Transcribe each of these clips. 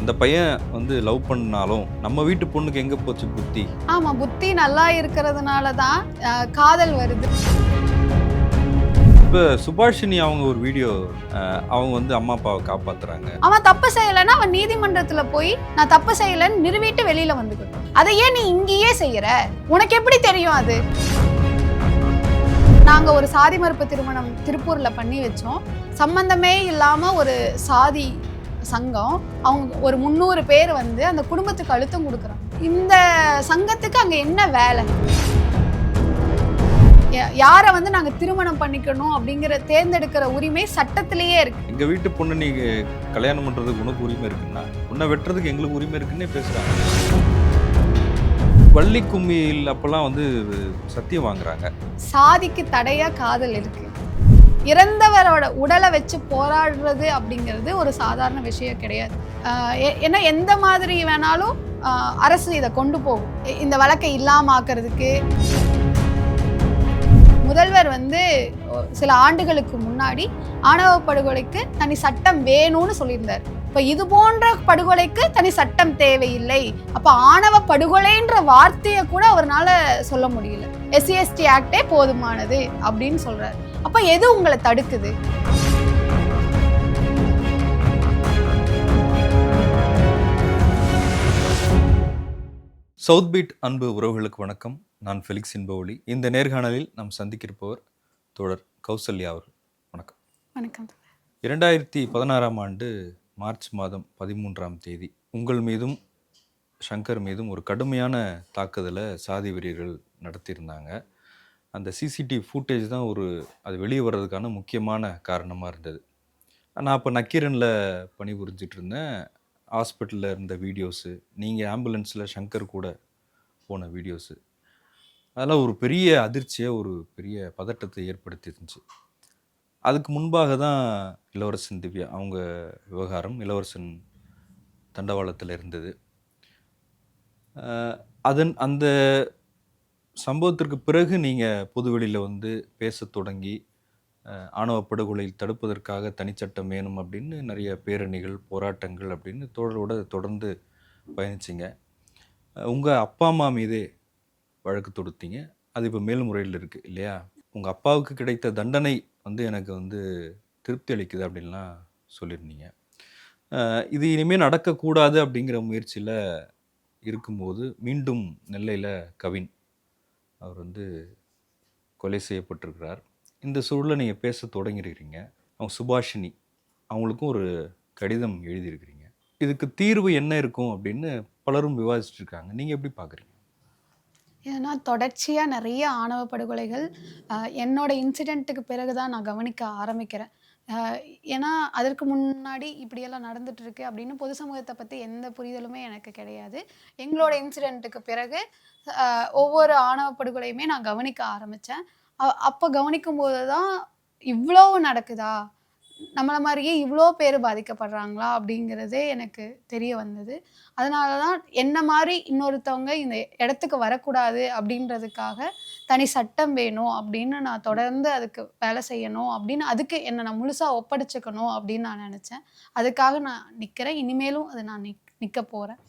அந்த பையன் வந்து லவ் பண்ணாலும் நம்ம வீட்டு பொண்ணுக்கு எங்க போச்சு புத்தி? ஆமா புத்தி நல்லா இருக்கிறதுனால தான் காதல் வருது. இப்போ சுபாஷினி அவங்க ஒரு வீடியோ அவங்க வந்து அம்மா அப்பாவை காப்பாத்துறாங்க. அவன் தப்பு செய்யலைன்னா அவன் நீதிமன்றத்துல போய் நான் தப்பு செய்யலைன்னு நிறுவிட்டு வெளியில வந்துக்கட்டும். அதை ஏன் நீ இங்கேயே செய்யற? உனக்கு எப்படி தெரியும் அது? நாங்க ஒரு சாதி மறுப்பு திருமணம் திருப்பூர்ல பண்ணி வச்சோம். சம்பந்தமே இல்லாம ஒரு சாதி சங்கம் அவங்க ஒரு முந்நூறு பேர் வந்து அந்த குடும்பத்துக்கு அழுத்தம் கொடுக்குறாங்க. இந்த சங்கத்துக்கு அங்க என்ன வேலை? யாரை வந்து நாங்க திருமணம் பண்ணிக்கணும் அப்படிங்கிற தேர்ந்தெடுக்கிற உரிமை சட்டத்திலேயே இருக்கு. எங்க வீட்டு பொண்ணு நீங்க கல்யாணம் பண்றதுக்கு உனக்கு உரிமை இருக்குன்னா உன்னை வெட்டுறதுக்கு எங்களுக்கு உரிமை இருக்குன்னே பேசுறாங்க. வள்ளி கும்மியில் அப்பெல்லாம் வந்து சத்தியம் வாங்குறாங்க. சாதிக்கு தடையா காதல் இருக்கு. இறந்தவரோட உடலை வச்சு போராடுறது அப்படிங்கிறது ஒரு சாதாரண விஷயம் கிடையாது. ஏ- ஏன்னா எந்த மாதிரி வேணாலும் அரசு இதை கொண்டு போகும். இந்த வழக்கை இல்லாமாக்குறதுக்கு முதல்வர் வந்து சில ஆண்டுகளுக்கு முன்னாடி ஆணவ படுகொலைக்கு தனி சட்டம் வேணும்னு சொல்லியிருந்தார். இப்போ இது போன்ற படுகொலைக்கு தனி சட்டம் தேவையில்லை. அப்போ ஆணவ படுகொலைன்ற வார்த்தையை கூட அவரால் சொல்ல முடியல. எஸ்சி எஸ்டி ஆக்டே போதுமானது அப்படின்னு சொல்றாரு. அப்ப எது உங்களை தடுக்குது? சவுத் பீட் அன்பு உறவுகளுக்கு வணக்கம். நான் ஃபெலிக்ஸ் இன்பவொலி இந்த நேர்காணலில் நாம் சந்திக்கிருப்பவர் தோழர் கௌசல்யா அவர்கள். வணக்கம். வணக்கம் இரண்டாயிரத்தி பதினாறாம் ஆண்டு மார்ச் மாதம் பதிமூன்றாம் தேதி உங்கள் மீதும் சங்கர் மீதும் ஒரு கடுமையான தாக்குதலை சாதி வெறியர்கள் நடத்தியிருந்தாங்க. அந்த சிசிடிவி ஃபூட்டேஜ் தான் ஒரு அது வெளியே வர்றதுக்கான முக்கியமான காரணமாக இருந்தது. நான் அப்போ நக்கீரனில் பணிபுரிஞ்சிட்டு இருந்தேன் ஹாஸ்பிட்டலில் இருந்த வீடியோஸு நீங்கள் ஆம்புலன்ஸில் சங்கர் கூட போன வீடியோஸு அதெல்லாம் ஒரு பெரிய அதிர்ச்சியை ஒரு பெரிய பதட்டத்தை ஏற்படுத்திருந்துச்சு அதுக்கு முன்பாக தான் இளவரசன் திவ்யா அவங்க விவகாரம் இளவரசன் தண்டவாளத்தில் இருந்தது. அதன் அந்த சம்பவத்திற்கு பிறகு நீங்கள் பொதுவெளியில் வந்து பேசத் தொடங்கி ஆணவ படுகொலை தடுப்பதற்காக தனிச்சட்டம் வேணும் அப்படின்னு நிறைய பேரணிகள் போராட்டங்கள் அப்படின்னு தோழரோட தொடர்ந்து பயணிச்சிங்க. உங்கள் அப்பா அம்மா மீதே வழக்கு தொடுத்தீங்க. அது இப்போ மேல்முறையில் இருக்குது இல்லையா? உங்கள் அப்பாவுக்கு கிடைத்த தண்டனை வந்து எனக்கு வந்து திருப்தி அளிக்குது அப்படின்லாம் சொல்லியிருந்தீங்க. இது இனிமேல் நடக்கக்கூடாது அப்படிங்கிற முயற்சியில் இருக்கும்போது மீண்டும் நெல்லையில் கவின் அவர் வந்து கொலை செய்யப்பட்டிருக்கிறார். இந்த சூழலில் நீங்கள் பேச தொடங்கியிருக்கிறீங்க அவங்க சுபாஷினி அவங்களுக்கும் ஒரு கடிதம் எழுதியிருக்கிறீங்க. இதுக்கு தீர்வு என்ன இருக்கும் அப்படின்னு பலரும் விவாதிச்சுட்டு நீங்கள் எப்படி பார்க்குறீங்க ஏன்னா தொடர்ச்சியாக நிறைய ஆணவ படுகொலைகள் என்னோட இன்சிடெண்ட்டுக்கு பிறகு தான் நான் கவனிக்க ஆரம்பிக்கிறேன். ஏன்னா அதற்கு முன்னாடி இப்படியெல்லாம் நடந்துட்டு இருக்கு அப்படின்னு பொது சமூகத்தை பற்றி எந்த புரிதலுமே எனக்கு கிடையாது. எங்களோட இன்சிடெண்ட்டுக்கு பிறகு ஒவ்வொரு ஆணவ படுகொலையுமே நான் கவனிக்க ஆரம்பித்தேன் அப்போ கவனிக்கும் போது தான் இவ்வளோ நடக்குதா? நம்மளை மாதிரியே இவ்வளோ பேர் பாதிக்கப்படுறாங்களா? அப்படிங்கிறதே எனக்கு தெரிய வந்தது. அதனால தான் என்ன மாதிரி இன்னொருத்தவங்க இந்த இடத்துக்கு வரக்கூடாது அப்படின்றதுக்காக தனி சட்டம் வேணும் அப்படின்னு நான் தொடர்ந்து அதுக்கு வேலை செய்யணும் அப்படின்னு அதுக்கு என்னை நான் முழுசாக ஒப்படைச்சிக்கணும் அப்படின்னு நான் நினச்சேன். அதுக்காக நான் நிற்கிறேன் இனிமேலும் அது நான் நிக் நிற்க போகிறேன்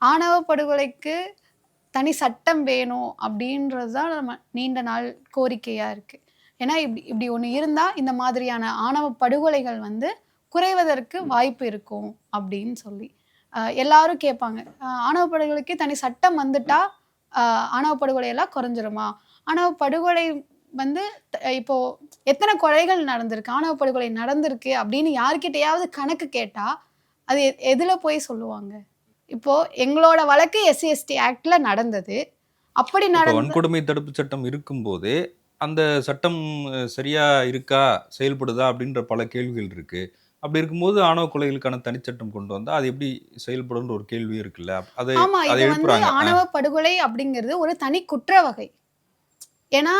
ஆணவ படுகொலைக்கு தனி சட்டம் வேணும் அப்படின்றது தான் நம்ம நீண்ட நாள் கோரிக்கையாக இருக்குது ஏன்னா இப்படி இப்படி ஒன்று இருந்தால் இந்த மாதிரியான ஆணவ படுகொலைகள் வந்து குறைவதற்கு வாய்ப்பு இருக்கும் அப்படின்னு சொல்லி எல்லாரும் கேட்பாங்க. ஆணவ படுகொலைக்கு தனி சட்டம் வந்துட்டா ஆணவ படுகொலை எல்லாம் குறைஞ்சிருமா? ஆணவ படுகொலை வந்து இப்போ எத்தனை கொலைகள் நடந்திருக்கு? ஆணவ படுகொலை நடந்திருக்கு அப்படின்னு யார்கிட்டயாவது கணக்கு கேட்டா அது எதுல போய் சொல்லுவாங்க? இப்போ எங்களோட வழக்கு எஸ்சி எஸ்டி ஆக்ட்ல நடந்தது. அப்படி நடந்த வன்கொடுமை தடுப்பு சட்டம் இருக்கும்போதே அந்த சட்டம் சரியா இருக்கா? செயல்படுதா? அப்படின்ற பல கேள்விகள் இருக்கு. அப்படி இருக்கும்போது ஆணவ கொலைகளுக்கான தனிச்சட்டம் கொண்டு வந்தா அது எப்படி செயல்படும்ன்ற ஒரு கேள்வி இருக்குல்ல. அதை ஆமா அதை இது வந்து எழுப்புறாங்க. ஆணவ படுகொலை அப்படிங்கிறது ஒரு தனி குற்ற வகை. ஏன்னா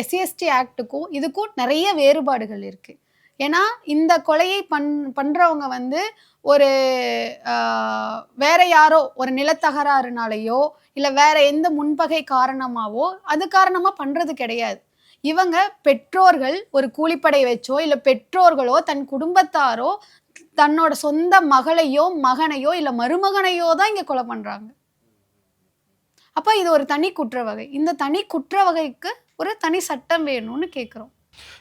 எஸ்சி எஸ்டி ஆக்டுக்கும் இதுக்கும் நிறைய வேறுபாடுகள் இருக்கு. ஏன்னா இந்த கொலையை பண் பண்றவங்க வந்து ஒரு வேற யாரோ ஒரு நிலத்தகராறுனாலேயோ இல்ல வேற எந்த முன்பகை காரணமாவோ அது காரணமா பண்றது கிடையாது. இவங்க பெற்றோர்கள் ஒரு கூலிப்படை வச்சோ இல்ல பெற்றோர்களோ தன் குடும்பத்தாரோ தன்னோட சொந்த மகளையோ மகனையோ இல்ல மருமகனையோ தான் இங்க கொலை பண்றாங்க. அப்ப இது ஒரு தனி குற்ற வகை இந்த தனி குற்ற வகைக்கு ஒரு தனி சட்டம் வேணும்னு கேட்குறோம்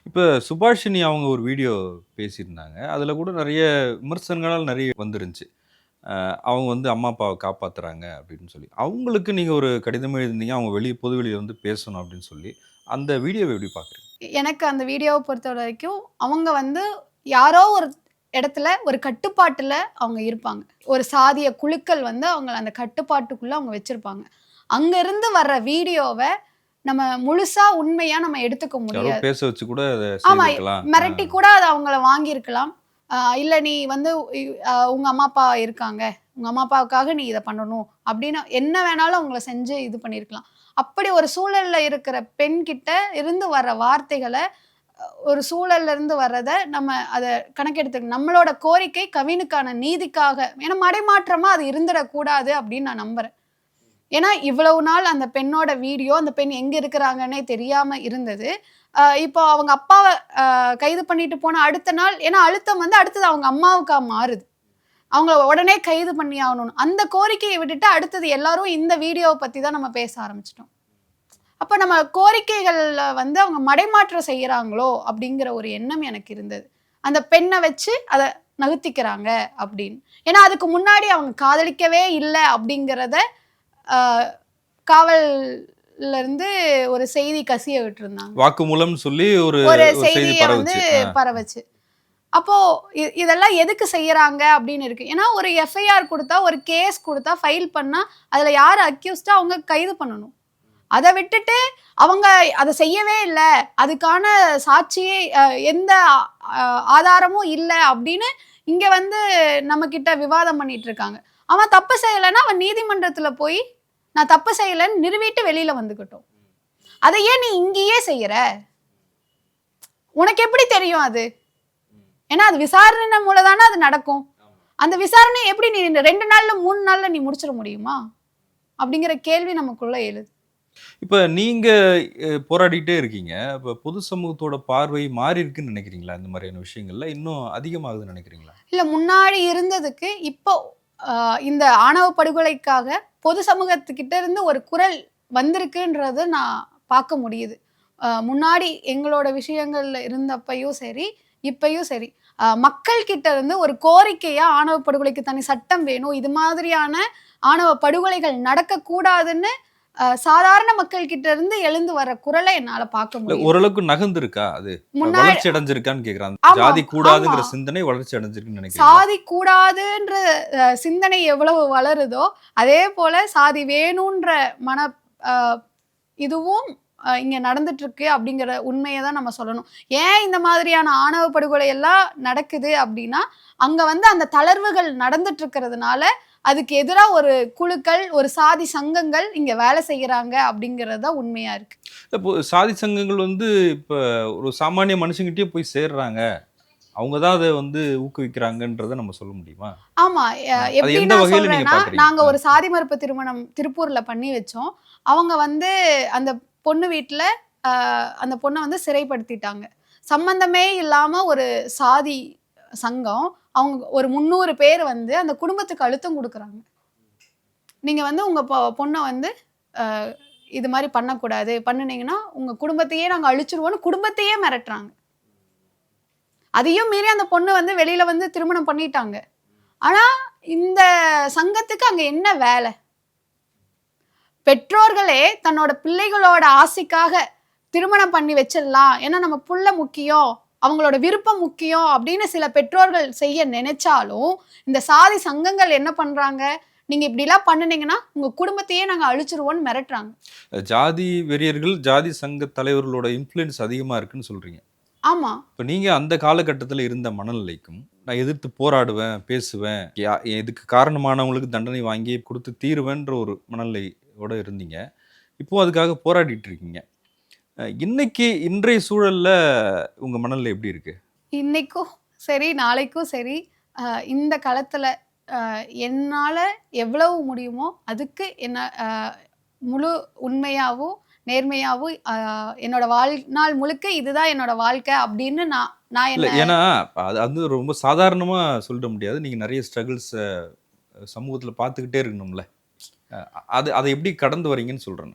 இப்போ சுபாஷினி அவங்க ஒரு வீடியோ பேசியிருந்தாங்க. அதில் கூட நிறைய விமர்சனங்களால் நிறைய வந்துருந்துச்சு. அவங்க வந்து அம்மா அப்பாவை காப்பாற்றுறாங்க அப்படின்னு சொல்லி. அவங்களுக்கு நீங்கள் ஒரு கடிதம் எழுதிருந்தீங்க அவங்க வெளியே பொது வெளியில் வந்து பேசணும் அப்படின்னு சொல்லி. அந்த வீடியோவை எப்படி பார்க்குறீங்க? எனக்கு அந்த வீடியோவை பொறுத்த வரைக்கும் அவங்க வந்து யாரோ ஒரு இடத்துல ஒரு கட்டுப்பாட்டுல அவங்க இருப்பாங்க. ஒரு சாதிய குழுக்கள் வந்து அவங்க அந்த கட்டுப்பாட்டுக்குள்ள அவங்க வச்சிருப்பாங்க. அங்க இருந்து வர்ற வீடியோவை நம்ம முழுசா உண்மையா நம்ம எடுத்துக்க முடியாது. பேச வச்சு கூட ஆமா, மிரட்டி கூட அதை அவங்கள வாங்கியிருக்கலாம். ஆஹ் இல்ல நீ வந்து உங்க அம்மா அப்பா இருக்காங்க. உங்க அம்மா அப்பாவுக்காக நீ இதை பண்ணணும். அப்படின்னு என்ன வேணாலும் அவங்கள செஞ்சு இது பண்ணியிருக்கலாம். அப்படி ஒரு சூழல்ல இருக்கிற பெண் கிட்ட இருந்து வர்ற வார்த்தைகளை ஒரு சூழல்ல இருந்து வர்றத நம்ம அதை கணக்கெடுத்துக்கணும் நம்மளோட கோரிக்கை கவினுக்கான நீதிக்காக ஏன்னா மடைமாற்றமா அது இருந்துடக்கூடாது அப்படின்னு நான் நம்புறேன். ஏன்னா இவ்வளவு நாள் அந்த பெண்ணோட வீடியோ அந்த பெண் எங்க இருக்கிறாங்கன்னே தெரியாம இருந்தது. இப்போ அவங்க அப்பாவை கைது பண்ணிட்டு போன அடுத்த நாள் ஏன்னா அழுத்தம் வந்து அடுத்தது அவங்க அம்மாவுக்கா மாறுது. அவங்கள உடனே கைது பண்ணி ஆகணும் அந்த கோரிக்கையை விட்டுட்டு அடுத்தது எல்லாரும் இந்த வீடியோவை பத்தி தான் நம்ம பேச ஆரம்பிச்சிட்டோம். அப்ப நம்ம கோரிக்கைகள்ல வந்து அவங்க மடைமாற்றம் செய்யறாங்களோ அப்படிங்கிற ஒரு எண்ணம் எனக்கு இருந்தது. அந்த பெண்ணை வச்சு அதை நகர்த்திக்கிறாங்க அப்படின்னு. ஏன்னா அதுக்கு முன்னாடி அவங்க காதலிக்கவே இல்லை அப்படிங்கிறத ஆஹ், காவல்ல இருந்து ஒரு செய்தி கசிய விட்டுருந்தாங்க. வாக்குமூலம்னு சொல்லி ஒரு ஒரு ஒரு செய்தி செய்தியை வந்து. பரவச்சு. அப்போ இதெல்லாம் எதுக்கு செய்யறாங்க அப்படின்னு இருக்கு. ஏன்னா ஒரு எஃப்ஐஆர் கொடுத்தா ஒரு கேஸ் கொடுத்தா ஃபைல் பண்ணா அதுல யார் அக்யூஸ்டா அவங்க கைது பண்ணணும். அதை விட்டுட்டு அவங்க அதை செய்யவே இல்லை. அதுக்கான சாட்சியே எந்த ஆதாரமும் இல்லை அப்படின்னு இங்க வந்து நம்ம கிட்ட விவாதம் பண்ணிட்டு இருக்காங்க. அவன் தப்பு செய்யலைன்னா அவன் நீதிமன்றத்துல போய் நான் தப்பு செய்யலைன்னு நிறுவிட்டு வெளியில வந்துக்கிட்டோம் அதை ஏன் நீ இங்கேயே செய்யற? உனக்கு எப்படி தெரியும் அது? ஏன்னா அது விசாரணை மூலம் தானே அது நடக்கும். அந்த விசாரணை எப்படி நீ ரெண்டு நாள்ல மூணு நாள்ல நீ முடிச்சிட முடியுமா? அப்படிங்கிற கேள்வி நமக்குள்ள எழுது. இப்போ நீங்க அஹ், போராடிட்டே இருக்கீங்க. இப்போ பொது சமூகத்தோட பார்வை மாறி இருக்குன்னு நினைக்கிறீங்களா? இந்த மாதிரியான விஷயங்கள்ல இன்னும் அதிகமாகுதுன்னு நினைக்கிறீங்களா? இல்ல முன்னாடி இருந்ததுக்கு இப்போ இந்த ஆணவ படுகொலைக்காக பொது சமூகத்துக்கிட்ட இருந்து ஒரு குரல் வந்திருக்குன்றது நான் பார்க்க முடியுது. முன்னாடி எங்களோட விஷயங்கள்ல இருந்தப்பையும் சரி இப்பயும் சரி. மக்கள் கிட்ட இருந்து ஒரு கோரிக்கையா ஆணவ படுகொலைக்கு தனி சட்டம் வேணும். இது மாதிரியான ஆணவ படுகொலைகள் நடக்கக்கூடாதுன்னு சாதாரண மக்கள் கிட்ட இருந்து எழுந்து வர குரலை என்னால பார்க்க முடியும் ஓரளவுக்கு நகர்ந்திருக்கா அது? வளர்ச்சி அடைஞ்சிருக்கான்னு கேக்குறான் ஆமா, ஜாதி கூடாதுங்கிற. சிந்தனை வளர்ச்சி அடைஞ்சிருக்குன்னு சாதி கூடாதுன்ற சிந்தனை எவ்வளவு வளருதோ அதே போல சாதி வேணுன்ற மன இதுவும் இங்க நடந்துட்டு இருக்கு அப்படிங்கிற உண்மையை தான் நம்ம சொல்லணும். ஏன் இந்த மாதிரியான ஆணவ படுகொலை எல்லாம் நடக்குது அப்படின்னா அங்க வந்து அந்த தளர்வுகள் நடந்துட்டு இருக்கிறதுனால அதுக்கு எதிரா ஒரு குழுக்கள் ஒரு சாதி சங்கங்கள் இங்க வேலை செய்யறாங்க அப்படிங்கறது தான் உண்மையா இருக்கு. இப்போ சாதி சங்கங்கள் வந்து இப்போ ஒரு சாமானிய மனுஷங்கிட்டயே போய் சேர்றாங்க. அவங்க தான் அதை வந்து ஊக்குவிக்கிறாங்கன்றதை நம்ம சொல்ல முடியுமா? ஆமா எப்படி நான் சொல்றேன்னா? நாங்க ஒரு சாதி மறுப்பு திருமணம் திருப்பூர்ல பண்ணி வச்சோம். அவங்க வந்து அந்த பொண்ணு வீட்டில் அந்த பொண்ணை வந்து சிறைப்படுத்திட்டாங்க. சம்பந்தமே இல்லாமல் ஒரு சாதி சங்கம் அவங்க ஒரு முந்நூறு பேர் வந்து அந்த குடும்பத்துக்கு அழுத்தம் கொடுக்குறாங்க. நீங்கள் வந்து உங்கள் பொண்ணை வந்து இது மாதிரி பண்ணக்கூடாது. பண்ணினீங்கன்னா உங்கள் குடும்பத்தையே நாங்கள் அழிச்சிருவோம்னு குடும்பத்தையே மிரட்டுறாங்க. அதையும் மீறி அந்த பொண்ணு வந்து வெளியில் வந்து திருமணம் பண்ணிட்டாங்க. ஆனால் இந்த சங்கத்துக்கு அங்கே என்ன வேலை? பெற்றோர்களே தன்னோட பிள்ளைகளோட ஆசைக்காக திருமணம் பண்ணி வச்சிடலாம். ஏன்னா நம்ம புள்ள முக்கியம் அவங்களோட விருப்பம் முக்கியம் அப்படின்னு சில பெற்றோர்கள் செய்ய நினைச்சாலும் இந்த சாதி சங்கங்கள் என்ன பண்றாங்க? நீங்க இப்படிலாம் பண்ணுனீங்கன்னா உங்க குடும்பத்தையே நாங்க அழிச்சிருவோம்னு மிரட்டுறாங்க. ஜாதி வெறியர்கள் ஜாதி சங்க தலைவர்களோட இன்ஃப்ளூயன்ஸ் அதிகமா இருக்குன்னு சொல்றீங்க. ஆமா. இப்போ நீங்க அந்த காலகட்டத்தில் இருந்த மனநிலைக்கும் நான் எதிர்த்து போராடுவேன் பேசுவேன் இதுக்கு காரணமானவங்களுக்கு தண்டனை வாங்கி கொடுத்து தீருவேன்ற ஒரு மனநிலையோட இருந்தீங்க. இப்போ அதுக்காக போராடிட்டு இருக்கீங்க இன்னைக்கு இன்றைய சூழல்ல உங்க மனநிலை எப்படி இருக்கு? இன்னைக்கும் சரி நாளைக்கும் சரி. இந்த காலத்துல என்னால எவ்வளவு முடியுமோ அதுக்கு என்ன முழு உண்மையாகவும் நேர்மையாகவும் என்னோட வாழ்நாள் முழுக்க இதுதான் என்னோட வாழ்க்கை அப்படின்னு நான் நான் இல்ல என்ன ஏன்னா அது அது ரொம்ப சாதாரணமா சொல்லிட முடியாது. நீங்க நிறைய ஸ்ட்ரகிள்ஸ் சமூகத்துல பார்த்துக்கிட்டே இருக்கணும்ல. அது அதை எப்படி கடந்து வரீங்கன்னு சொல்றேன்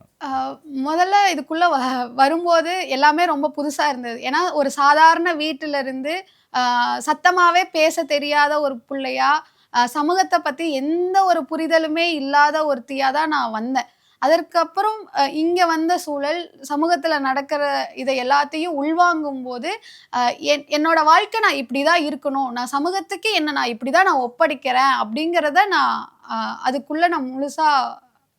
முதல்ல இதுக்குள்ள வ வரும்போது எல்லாமே ரொம்ப புதுசாக இருந்தது. ஏன்னா ஒரு சாதாரண வீட்டிலிருந்து இருந்து பேச தெரியாத ஒரு பிள்ளையா சமூகத்தை பற்றி எந்த ஒரு புரிதலுமே இல்லாத ஒருத்தியாக தான் நான் வந்தேன். அதற்கப்புறம் இங்கே வந்த சூழல் சமூகத்தில் நடக்கிற இதை எல்லாத்தையும் உள்வாங்கும் போது என்- என்னோட வாழ்க்கை நான் இப்படி தான் இருக்கணும். நான் சமூகத்துக்கு என்ன நான் இப்படி தான் நான் ஒப்படைக்கிறேன் அப்படிங்கிறத நான் அதுக்குள்ள நான் முழுசா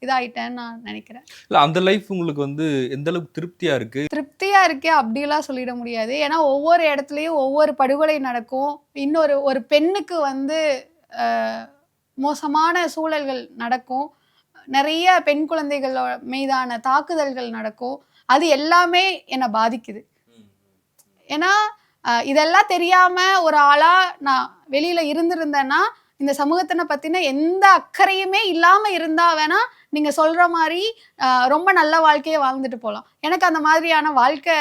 இதாயிட்டேன்னு நான் நினைக்கிறேன். இல்ல அந்த லைஃப் உங்களுக்கு வந்து எந்த அளவுக்கு திருப்தியா இருக்கு? திருப்தியா இருக்கே அப்படிலாம் சொல்லிட முடியாது. ஏன்னா ஒவ்வொரு இடத்துலையும் ஒவ்வொரு படுகொலை நடக்கும். இன்னொரு ஒரு பெண்ணுக்கு வந்து மோசமான சூழல்கள் நடக்கும். நிறைய பெண் குழந்தைகள் மீதான தாக்குதல்கள் நடக்கும். அது எல்லாமே என்னை பாதிக்குது. ஏன்னா இதெல்லாம் தெரியாம ஒரு ஆளா நான் வெளியில இருந்திருந்தேன்னா இந்த சமூகத்தினை பத்தின எந்த அக்கறையுமே இல்லாம இருந்தா வேணா நீங்க சொல்ற மாதிரி ரொம்ப நல்ல வாழ்க்கையை வாழ்ந்துட்டு போகலாம் எனக்கு அந்த மாதிரியான வாழ்க்கை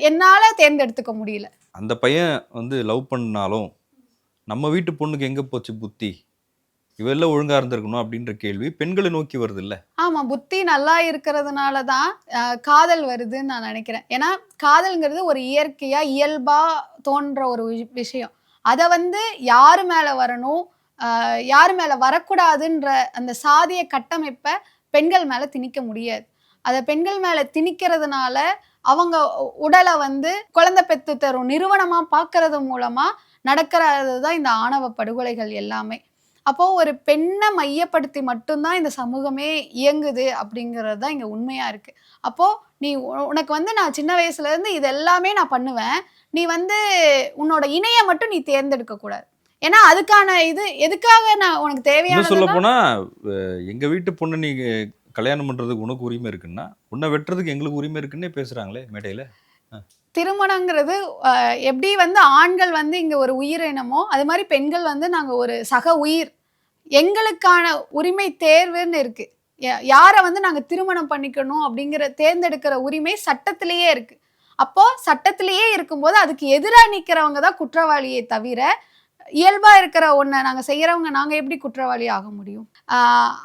என்னால தேர்ந்தெடுத்துக்க முடியல. அந்த பையன் வந்து லவ் பண்ணாலும் நம்ம வீட்டு பொண்ணுக்கு எங்க போச்சு புத்தி? இவெல்லாம் ஒழுங்கா இருந்திருக்கணும் அப்படின்ற கேள்வி பெண்களை நோக்கி வருது இல்ல ஆமா புத்தி நல்லா இருக்கிறதுனால தான் காதல் வருதுன்னு நான் நினைக்கிறேன். ஏன்னா காதல்ங்கிறது ஒரு இயற்கையா இயல்பா தோன்ற ஒரு விஷ- விஷயம். அதை வந்து யாரு மேல வரணும்? யாரு மேலே வரக்கூடாதுன்ற அந்த சாதிய கட்டமைப்பை பெண்கள் மேலே திணிக்க முடியாது. அதை பெண்கள் மேலே திணிக்கிறதுனால அவங்க உடலை வந்து குழந்தை பெத்து தரும் நிறுவனமாக பார்க்கறது மூலமாக நடக்கிறது தான் இந்த ஆணவ படுகொலைகள் எல்லாமே. அப்போது ஒரு பெண்ணை மையப்படுத்தி மட்டும்தான் இந்த சமூகமே இயங்குது அப்படிங்கிறது தான் இங்கே உண்மையாக இருக்குது அப்போது நீ உனக்கு வந்து நான் சின்ன வயசுலேருந்து இது எல்லாமே நான் பண்ணுவேன். நீ வந்து உன்னோட இணையை மட்டும் நீ தேர்ந்தெடுக்கக்கூடாது. ஏன்னா அதுக்கான இது எதுக்காக நான் உனக்கு இன்னும் சொல்ல தேவையான போனா எங்க வீட்டு பொண்ணு நீங்க கல்யாணம் பண்றதுக்கு உனக்கு உரிமை இருக்குன்னா உன்னை வெட்டுறதுக்கு எங்களுக்கு உரிமை இருக்குன்னே பேசுறாங்களே மேடையில? திருமணங்கிறது எப்படி வந்து ஆண்கள் வந்து இங்க ஒரு உயிரினமோ அது மாதிரி பெண்கள் வந்து நாங்க ஒரு சக உயிர். எங்களுக்கான உரிமை தேர்வுன்னு இருக்கு. யாரை வந்து நாங்க திருமணம் பண்ணிக்கணும் அப்படிங்கிற தேர்ந்தெடுக்கிற உரிமை சட்டத்திலேயே இருக்கு. அப்போ சட்டத்திலேயே இருக்கும்போது அதுக்கு எதிராக நிக்கிறவங்க தான் குற்றவாளியே தவிர இயல்பாக இருக்கிற ஒன்றை நாங்கள் செய்கிறவங்க நாங்கள் எப்படி குற்றவாளி ஆக முடியும்?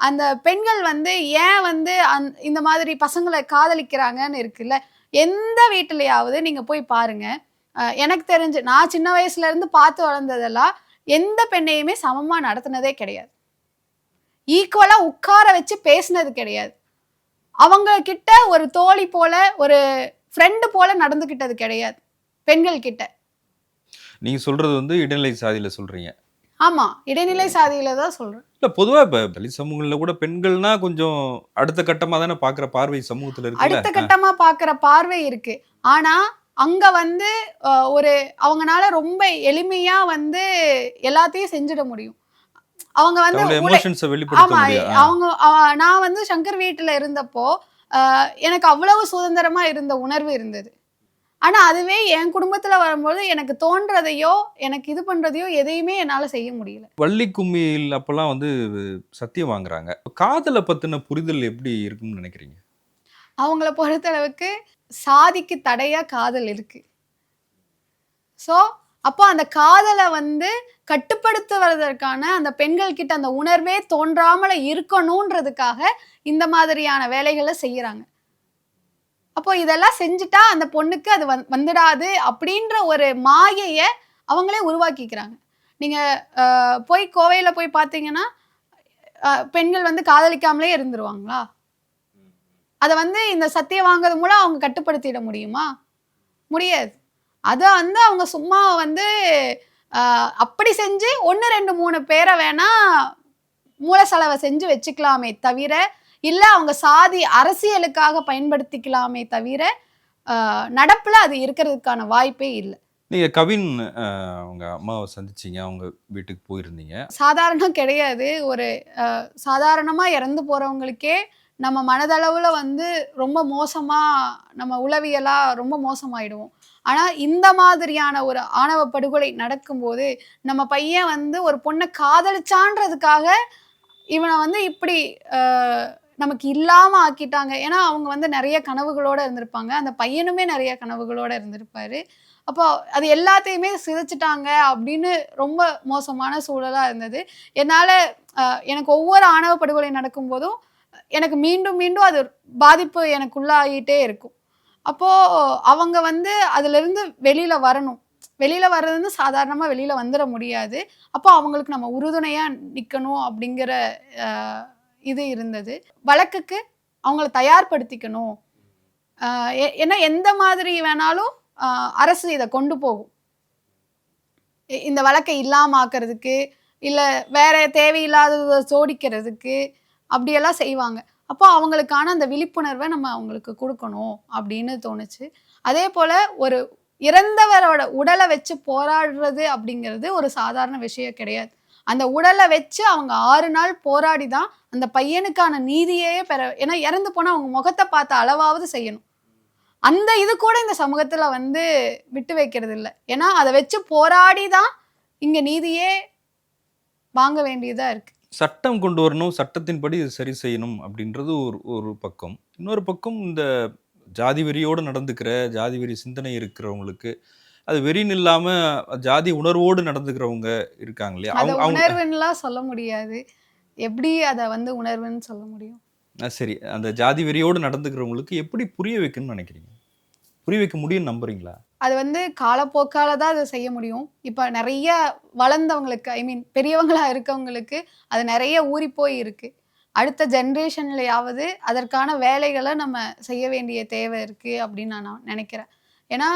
அந்த பெண்கள் வந்து ஏன் வந்து அந் இந்த மாதிரி பசங்களை காதலிக்கிறாங்கன்னு இருக்குல்ல எந்த வீட்டிலையாவது நீங்கள் போய் பாருங்கள் எனக்கு தெரிஞ்சு நான் சின்ன வயசுலேருந்து பார்த்து வளர்ந்ததெல்லாம் எந்த பெண்ணையுமே சமமாக நடத்தினதே கிடையாது. ஈக்குவலாக உட்கார வச்சு பேசினது கிடையாது. அவங்க கிட்ட ஒரு தோழி போல ஒரு ஃப்ரெண்டு போல நடந்துக்கிட்டது கிடையாது பெண்கள் கிட்ட. நீங்க சொல்றது வந்து இடைநிலை சாதியில சொல்றீங்க. ஆமா இடைநிலை சாதியில தான் சொல்றேன். இல்ல பொதுவா இப்ப தலித் சமூகங்கள்ல கூட பெண்கள்னா கொஞ்சம் அடுத்த கட்டமா தானே பாக்குற பார்வை சமூகத்துல அடுத்த இருக்குல்ல கட்டமா பாக்குற பார்வை இருக்கு. ஆனா அங்க வந்து ஒரு அவங்கனால ரொம்ப எளிமையா வந்து எல்லாத்தையும் செஞ்சிட முடியும். அவங்க வந்து ஆமா அவங்க நான் வந்து சங்கர் வீட்டுல இருந்தப்போ எனக்கு அவ்வளவு சுதந்திரமா இருந்த உணர்வு இருந்தது. ஆனா அதுவே என் குடும்பத்துல வரும்போது எனக்கு தோன்றதையோ எனக்கு இது பண்றதையோ எதையுமே என்னால செய்ய முடியல. வள்ளி கும்மியில் அப்பெல்லாம் வந்து சத்தியம் வாங்குறாங்க. காதலை பத்தின புரிதல் எப்படி இருக்கும்னு நினைக்கிறீங்க? அவங்கள பொறுத்தளவுக்கு சாதிக்கு தடையா காதல் இருக்கு. ஸோ அப்போ அந்த காதலை வந்து கட்டுப்படுத்துவதற்கான அந்த பெண்கள் கிட்ட அந்த உணர்வே தோன்றாமல இருக்கணுன்றதுக்காக இந்த மாதிரியான வேலைகளை செய்யறாங்க. அப்போ இதெல்லாம் செஞ்சுட்டா அந்த பொண்ணுக்கு அது வந் வந்துடாது அப்படின்ற ஒரு மாயையை அவங்களே உருவாக்கிக்கிறாங்க. நீங்க போய் கோவையில போய் பார்த்தீங்கன்னா பெண்கள் வந்து காதலிக்காமலே இருந்துருவாங்களா? அதை வந்து இந்த சத்தியம் வாங்குறது மூலம் அவங்க கட்டுப்படுத்திட முடியுமா? முடியாது. அதை வந்து அவங்க சும்மா வந்து அப்படி செஞ்சு ஒன்று ரெண்டு மூணு பேரை வேணா மூளை செலவை செஞ்சு வச்சுக்கலாமே தவிர இல்லை அவங்க சாதி அரசியலுக்காக பயன்படுத்திக்கலாமே தவிர நடப்புல அது இருக்கிறதுக்கான வாய்ப்பே இல்லை. நீங்க கவின் அவங்க அம்மாவை சந்திச்சீங்க அவங்க வீட்டுக்கு போயிருந்தீங்க. சாதாரணம் கிடையாது. ஒரு அஹ், சாதாரணமா இறந்து போறவங்களுக்கே நம்ம மனதளவுல வந்து ரொம்ப மோசமா நம்ம உளவியலா ரொம்ப மோசமாயிடுவோம். ஆனா இந்த மாதிரியான ஒரு ஆணவ படுகொலை நடக்கும்போது நம்ம பையன் வந்து ஒரு பொண்ணை காதலிச்சான்றதுக்காக இவனை வந்து இப்படி நமக்கு இல்லாமல் ஆக்கிட்டாங்க. ஏன்னா அவங்க வந்து நிறைய கனவுகளோட இருந்திருப்பாங்க. அந்த பையனுமே நிறைய கனவுகளோடு இருந்திருப்பாரு. அப்போ அது எல்லாத்தையுமே சிதைச்சிட்டாங்க அப்படின்னு ரொம்ப மோசமான சூழலாக இருந்தது. என்னால் எனக்கு ஒவ்வொரு ஆணவ படுகொலை நடக்கும்போதும் எனக்கு மீண்டும் மீண்டும் அது பாதிப்பு எனக்குள்ளாகிட்டே இருக்கும். அப்போது அவங்க வந்து அதுலேருந்து வெளியில் வரணும். வெளியில் வர்றது வந்து வெளியில் வந்துட முடியாது. அப்போ அவங்களுக்கு நம்ம உறுதுணையாக நிற்கணும் அப்படிங்கிற இது இருந்தது. வழக்குக்கு அவங்கள தயார்படுத்திக்கணும். ஏ- ஏன்னா எந்த மாதிரி வேணாலும் அரசு இதை கொண்டு போகும். இந்த வழக்கை இல்லாம இல்லை வேற தேவையில்லாததை சோடிக்கிறதுக்கு அப்படியெல்லாம் செய்வாங்க. அப்போ அவங்களுக்கான அந்த விழிப்புணர்வை நம்ம அவங்களுக்கு கொடுக்கணும் அப்படின்னு தோணுச்சு. அதே போல் ஒரு இறந்தவரோட உடலை வச்சு போராடுறது அப்படிங்கிறது ஒரு சாதாரண விஷயம் கிடையாது. அந்த உடலை வச்சு அவங்க ஆறு நாள் போராடி தான் அந்த பையனுக்கான நீதியே பெற ஏன்னா இறந்து போனால் அவங்க முகத்தை பார்த்த அளவாவது செய்யணும். அந்த இது கூட இந்த சமூகத்தில் வந்து விட்டு வைக்கிறது இல்லை ஏன்னா அதை வச்சு போராடி தான் இங்கே நீதியே வாங்க வேண்டியதாக இருக்கு. சட்டம் கொண்டு வரணும் சட்டத்தின்படி இது சரி செய்யணும் அப்படின்றது ஒரு ஒரு பக்கம். இன்னொரு பக்கம் இந்த ஜாதி வெறியோடு நடந்துக்கிற ஜாதி வெறி சிந்தனை இருக்கிறவங்களுக்கு அது வெறின்னு இல்லாம ஜாதி உணர்வோடு நடந்துக்கிறவங்க இருக்காங்க இல்லையா? அதை அவங்க உணர்வுன்னுலாம் சொல்ல முடியாது. எப்படி அதை வந்து உணர்வுன்னு சொல்ல முடியும்? சரி. அந்த ஜாதி வெறியோடு நடந்துக்கிறவங்களுக்கு எப்படி புரிய வைக்கணும்னு நினைக்கிறீங்க? புரிய வைக்க முடியும்னு நம்புறீங்களா? அது வந்து காலப்போக்கால தான் அதை செய்ய முடியும். இப்போ நிறைய வளர்ந்தவங்களுக்கு ஐ மீன் பெரியவங்களா இருக்கவங்களுக்கு அது நிறைய ஊறி போய் இருக்கு. அடுத்த ஜென்ரேஷன்லையாவது அதற்கான வேலைகளை நம்ம செய்ய வேண்டிய தேவை இருக்கு அப்படின்னு நான் நினைக்கிறேன். ஏன்னா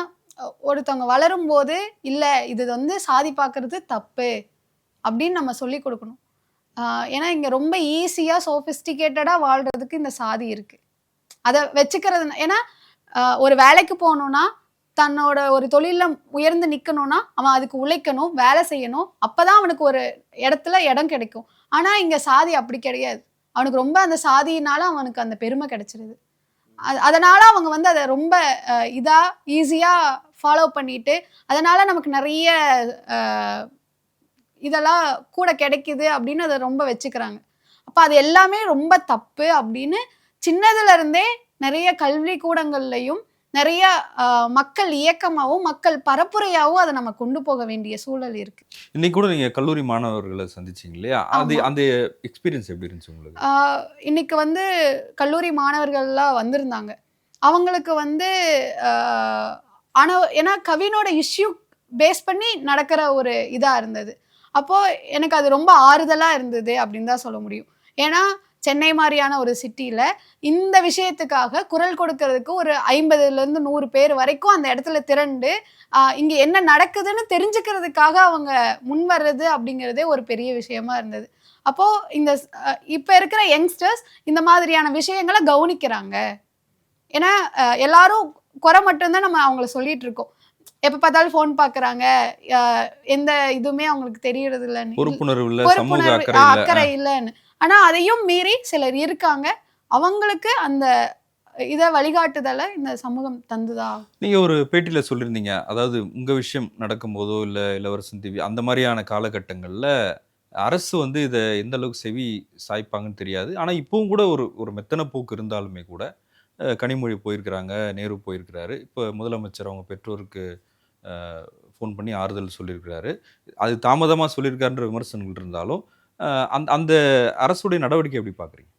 ஒருத்தவங்க வளரும் போது இல்லை இது வந்து சாதி பார்க்கறது தப்பு அப்படின்னு நம்ம சொல்லி கொடுக்கணும். ஏன்னா இங்கே ரொம்ப ஈஸியாக சோஃபிஸ்டிகேட்டடாக வாழ்கிறதுக்கு இந்த சாதி இருக்குது அதை வச்சுக்கிறது ஏன்னா ஒரு வேலைக்கு போகணும்னா தன்னோட ஒரு தொழிலில் உயர்ந்து நிற்கணும்னா அவன் அதுக்கு உழைக்கணும் வேலை செய்யணும் அப்போ தான் அவனுக்கு ஒரு இடத்துல இடம் கிடைக்கும். ஆனால் இங்கே சாதி அப்படி கிடையாது. அவனுக்கு ரொம்ப அந்த சாதியினால அவனுக்கு அந்த பெருமை கிடைச்சிருது. அதனால அவங்க வந்து அதை ரொம்ப இதாக ஈஸியாக ஃபாலோ பண்ணிட்டு அதனால நமக்கு நிறைய இதெல்லாம் கூட கிடைக்குது அப்படின்னு அதை ரொம்ப வச்சுக்கிறாங்க. அப்ப அது எல்லாமே ரொம்ப தப்பு அப்படின்னு சின்னதுல இருந்தே நிறைய கல்வி கூடங்கள்லையும் நிறைய மக்கள் இயக்கமாகவும் மக்கள் பரப்புரையாகவும் அதை நம்ம கொண்டு போக வேண்டிய சூழல் இருக்கு. இன்னைக்கு கூட நீங்க கல்லூரி மாணவர்களை சந்திச்சீங்க இல்லையா? அது. அந்த எக்ஸ்பீரியன்ஸ் எப்படி இருந்துச்சு உங்களுக்கு? இன்னைக்கு வந்து கல்லூரி மாணவர்கள்லாம் வந்திருந்தாங்க. அவங்களுக்கு வந்து ஆனா ஏன்னா கவினோட இஷ்யூ பேஸ் பண்ணி நடக்கிற ஒரு இதா இருந்தது. அப்போ எனக்கு அது ரொம்ப ஆறுதலா இருந்தது அப்படின்னு தான் சொல்ல முடியும். ஏன்னா சென்னை மாதிரியான ஒரு சிட்டியில் இந்த விஷயத்துக்காக குரல் கொடுக்கறதுக்கு ஒரு ஐம்பதுலேருந்து நூறு பேர் வரைக்கும் அந்த இடத்துல திரண்டு இங்கே என்ன நடக்குதுன்னு தெரிஞ்சுக்கிறதுக்காக அவங்க முன் வர்றது அப்படிங்கிறதே ஒரு பெரிய விஷயமா இருந்தது. அப்போது இந்த இப்போ இருக்கிற யங்ஸ்டர்ஸ் இந்த மாதிரியான விஷயங்களை கவனிக்கிறாங்க. ஏன்னா எல்லாரும் குறை மட்டும்தான் நம்ம அவங்கள சொல்லிட்டு இருக்கோம் எப்ப பார்த்தாலும் ஃபோன் பாக்குறாங்க எந்த இதுவுமே அவங்களுக்கு தெரியறது இல்லைன்னு பொறுப்புணர்வு அக்கறை இல்லைன்னு. ஆனா அதையும் மீறி சிலர் இருக்காங்க. அவங்களுக்கு அந்த இதை வழிகாட்டுதலை இந்த சமூகம் தந்துதா? நீங்க ஒரு பேட்டியில சொல்லியிருந்தீங்க. அதாவது உங்க விஷயம் நடக்கும்போதோ இல்ல இளவரசன் டிவி அந்த மாதிரியான காலகட்டங்கள்ல அரசு வந்து இதை எந்த அளவுக்கு செவி சாய்ப்பாங்கன்னு தெரியாது. ஆனா இப்பவும் கூட ஒரு ஒரு மெத்தன போக்கு இருந்தாலுமே கூட கனிமொழி போயிருக்கிறாங்க நேரு போயிருக்கிறாரு. இப்போ முதலமைச்சர் அவங்க பெற்றோருக்கு ஃபோன் பண்ணி ஆறுதல் சொல்லியிருக்கிறாரு. அது தாமதமாக சொல்லியிருக்காருன்ற விமர்சனங்கள் இருந்தாலும் அந்த அந்த அரசுடைய நடவடிக்கை எப்படி பார்க்குறீங்க?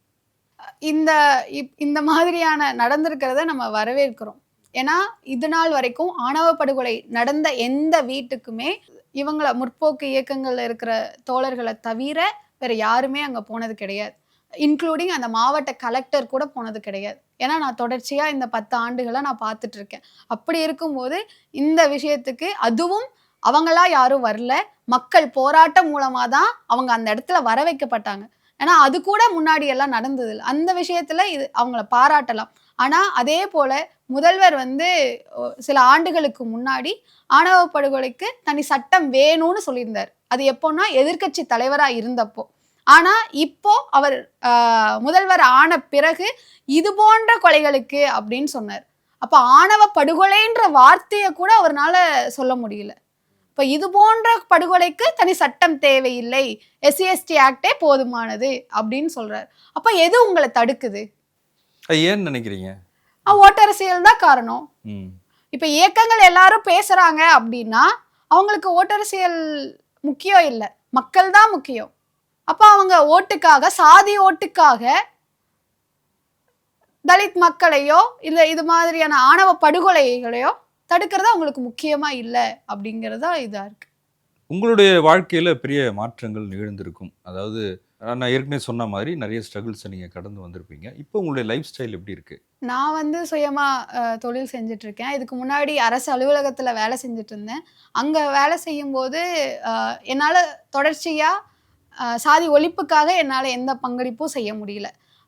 இந்த இப்- இந்த மாதிரியான நடந்திருக்கிறத நம்ம வரவேற்கிறோம். ஏன்னா இது நாள் வரைக்கும் ஆணவ படுகொலை நடந்த எந்த வீட்டுக்குமே இவங்கள முற்போக்கு இயக்கங்களில் இருக்கிற தோழர்களை தவிர வேற யாருமே அங்கே போனது கிடையாது. இன்க்ளூடிங் அந்த மாவட்ட கலெக்டர் கூட போனது கிடையாது. ஏன்னா நான் தொடர்ச்சியாக இந்த பத்து ஆண்டுகளை நான் பார்த்துட்டு இருக்கேன் அப்படி இருக்கும்போது இந்த விஷயத்துக்கு அதுவும் அவங்களா யாரும் வரல. மக்கள் போராட்டம் மூலமாக தான் அவங்க அந்த இடத்துல வர வைக்கப்பட்டாங்க. ஏன்னா அது கூட முன்னாடி எல்லாம் நடந்தது அந்த விஷயத்துல இது அவங்கள பாராட்டலாம். ஆனால் அதே போல முதல்வர் வந்து சில ஆண்டுகளுக்கு முன்னாடி ஆணவ படுகொலைக்கு தனி சட்டம் வேணும்னு சொல்லியிருந்தார். அது எப்போன்னா எதிர்க்கட்சி தலைவராக இருந்தப்போ. ஆனா இப்போ அவர் முதல்வர் ஆன பிறகு இது போன்ற கொலைகளுக்கு அப்படின்னு சொன்னார். அப்ப ஆணவ படுகொலைன்ற வார்த்தையை கூட அவர்னால சொல்ல முடியல. இப்போ இது போன்ற படுகொலைக்கு தனி சட்டம் தேவையில்லை. எஸ்சி எஸ்டி ஆக்டே போதுமானது அப்படின்னு சொல்றாரு. அப்ப எது உங்களை தடுக்குது? ஏன்னு நினைக்கிறீங்க? ஓட்டரசியல் தான் காரணம். இப்ப இயக்கங்கள் எல்லாரும் பேசுறாங்க அப்படின்னா அவங்களுக்கு ஓட்டரசியல் முக்கியம் இல்லை. மக்கள் தான் முக்கியம். அப்ப அவங்க ஓட்டுக்காக சாதி ஓட்டுக்காக தலித் மக்களையோ இல்ல இது மாதிரியான ஆணவ படுகொலைகளையோ தடுக்கிறது அவங்களுக்கு முக்கியமா இல்லை அப்படிங்கறதா இதா இருக்கு. உங்களுடைய வாழ்க்கையில பெரிய மாற்றங்கள் நிகழ்ந்திருக்கும். அதாவது நான் ஏற்கனவே சொன்ன மாதிரி நிறைய ஸ்ட்ரகிள்ஸை நீங்க கடந்து வந்திருப்பீங்க. இப்போ உங்களுடைய லைஃப் ஸ்டைல் எப்படி இருக்கு? நான் வந்து சுயமா அஹ், தொழில் செஞ்சுட்டு இருக்கேன் இதுக்கு முன்னாடி அரசு அலுவலகத்துல வேலை செஞ்சுட்டு இருந்தேன் அங்க வேலை செய்யும்போது என்னால தொடர்ச்சியா அஹ், சாதி ஒழிப்புக்காக என்னால் எந்த பங்களிப்பும் செய்ய முடியல.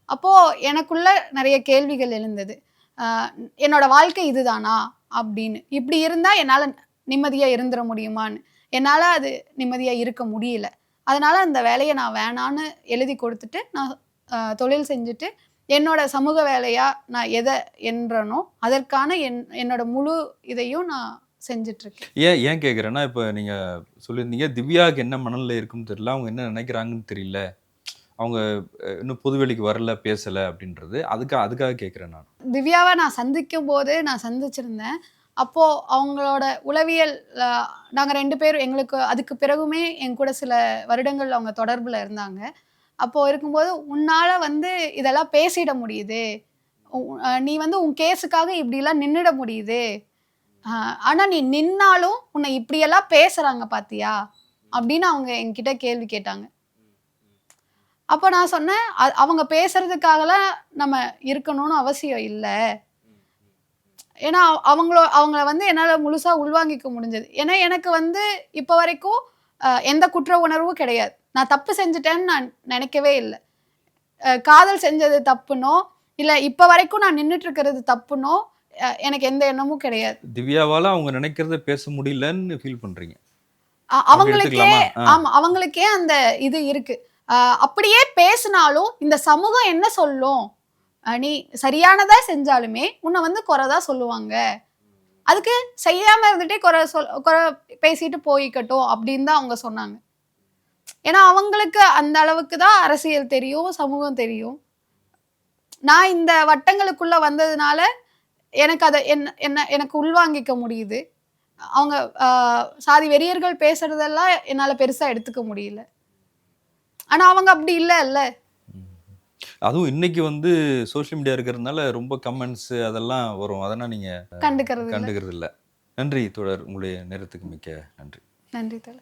அப்போது எனக்குள்ள நிறைய கேள்விகள் எழுந்தது. என்னோட வாழ்க்கை இதுதானா? அப்படின்னு. இப்படி இருந்தால் என்னால் நிம்மதியாக இருந்துட முடியுமான்னு. என்னால் அது நிம்மதியாக இருக்க முடியல. அதனால் அந்த வேலையை நான் வேணான்னு எழுதி கொடுத்துட்டு நான் தொழில் செஞ்சுட்டு என்னோட சமூக வேலையாக நான் எதை என்றனோ அதற்கான என் என்னோட முழு இதையும் நான் செஞ்சுட்டு இருக்கேன் ஏன் ஏன் கேட்குறேன்னா இப்போ நீங்க சொல்லியிருந்தீங்க திவ்யாவுக்கு என்ன மனநிலை இருக்குன்னு தெரியல அவங்க என்ன நினைக்கிறாங்கன்னு தெரியல அவங்க இன்னும் பொதுவெளிக்கு வரல பேசல அப்படின்றது அதுக்காக அதுக்காக கேட்குறேன் நான். திவ்யாவை நான் சந்திக்கும் போது நான் சந்திச்சிருந்தேன். அப்போ அவங்களோட உளவியல் அஹ், நாங்க ரெண்டு பேரும் எங்களுக்கு அதுக்கு பிறகுமே என் கூட சில வருடங்கள் அவங்க தொடர்புல இருந்தாங்க. அப்போ இருக்கும்போது உன்னால வந்து இதெல்லாம் பேசிட முடியுது. நீ வந்து உன் கேஸுக்காக இப்படிலாம் நின்றுட முடியுது. ஆனா நீ நின்னாலும் உன்னை இப்படியெல்லாம் பேசுறாங்க பாத்தியா? அப்படின்னு அவங்க என்கிட்ட கேள்வி கேட்டாங்க. அப்போ நான் சொன்னேன் அவங்க பேசுறதுக்காகலாம் நம்ம இருக்கணும்னு அவசியம் இல்லை. ஏன்னா அவங்களோ அவங்கள வந்து என்னால் முழுசாக உள்வாங்கிக்க முடிஞ்சது. ஏன்னா எனக்கு வந்து இப்போ வரைக்கும் எந்த குற்ற உணர்வும் கிடையாது. நான் தப்பு செஞ்சுட்டேன்னு நான் நினைக்கவே இல்லை. காதல் செஞ்சது தப்புனோ இல்லை இப்போ வரைக்கும் நான் நின்றுட்டு இருக்கிறது தப்புனோ எனக்கு எந்த எண்ணமும் கிடையாது. திவ்யாவால அவங்க நினைக்கிறத பேச முடியலன்னு ஃபீல் பண்றீங்க. அவங்களுக்கே. ஆமா அவங்களுக்கே அந்த இது இருக்கு. அப்படியே பேசினாலும் இந்த சமூகம் என்ன சொல்லும்? நீ சரியானதா செஞ்சாலுமே உன்னை வந்து குறைதான் சொல்லுவாங்க. அதுக்கு செய்யாம இருந்துட்டே குறை சொல் குறை பேசிட்டு போய்க்கட்டும் அப்படின்னு தான் அவங்க சொன்னாங்க. ஏன்னா அவங்களுக்கு அந்த அளவுக்கு தான் அரசியல் தெரியும் சமூகம் தெரியும். நான் இந்த வட்டங்களுக்குள்ள வந்ததுனால எனக்கு அதை என்ன என்ன எனக்கு உள்வாங்கிக்க முடியுது. அவங்க சாதி வெறியர்கள் பேசுறதெல்லாம் என்னால பெருசா எடுத்துக்க முடியல. ஆனா அவங்க அப்படி இல்ல இல்ல அதுவும் இன்னைக்கு வந்து சோஷியல் மீடியா இருக்கிறதுனால ரொம்ப கமெண்ட்ஸ் அதெல்லாம் வரும். அதெல்லாம் நீங்க கண்டுக்கிறது கண்டுக்கிறது இல்ல நன்றி தொடர் உங்களுடைய நேரத்துக்கு மிக்க நன்றி. நன்றி தலை